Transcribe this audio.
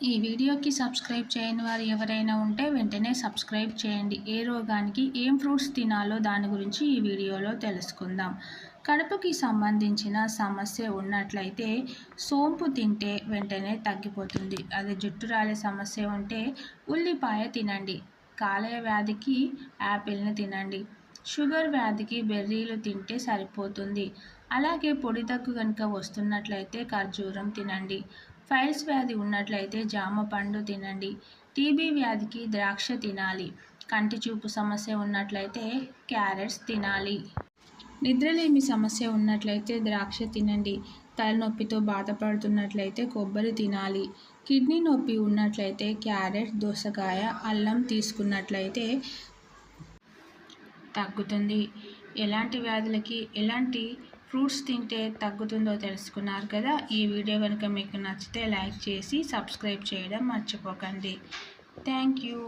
ఈ వీడియోకి సబ్స్క్రైబ్ చేయని వారు ఎవరైనా ఉంటే వెంటనే సబ్స్క్రైబ్ చేయండి. ఏ రోగానికి ఏం ఫ్రూట్స్ తినాలో దాని గురించి ఈ వీడియోలో తెలుసుకుందాం. కడుపుకి సంబంధించిన సమస్య ఉన్నట్లయితే సోంపు తింటే వెంటనే తగ్గిపోతుంది. అది జుట్టు రాలే సమస్య ఉంటే ఉల్లిపాయ తినండి. కాలేయ వ్యాధికి యాపిల్ని తినండి. షుగర్ వ్యాధికి బెర్రీలు తింటే సరిపోతుంది. అలాగే పొడి దగ్గు కనుక వస్తున్నట్లయితే ఖర్జూరం తినండి. ఫైల్స్ వ్యాధి ఉన్నట్లయితే జామ పండు తినండి. టీబీ వ్యాధికి ద్రాక్ష తినాలి. కంటి చూపు సమస్య ఉన్నట్లయితే క్యారెట్స్ తినాలి. నిద్రలేమి సమస్య ఉన్నట్లయితే ద్రాక్ష తినండి. తలనొప్పితో బాధపడుతున్నట్లయితే కొబ్బరి తినాలి. కిడ్నీ నొప్పి ఉన్నట్లయితే క్యారెట్ దోసకాయ అల్లం తీసుకున్నట్లయితే తగ్గుతుంది. ఎలాంటి వ్యాధులకి ఎలాంటి ఫ్రూట్స్ తింటే తగ్గుతుందో తెలుసుకున్నారు కదా? ఈ వీడియో కనుక మీకు నచ్చితే లైక్ చేసి సబ్స్క్రైబ్ చేయడం మర్చిపోకండి. Thank you.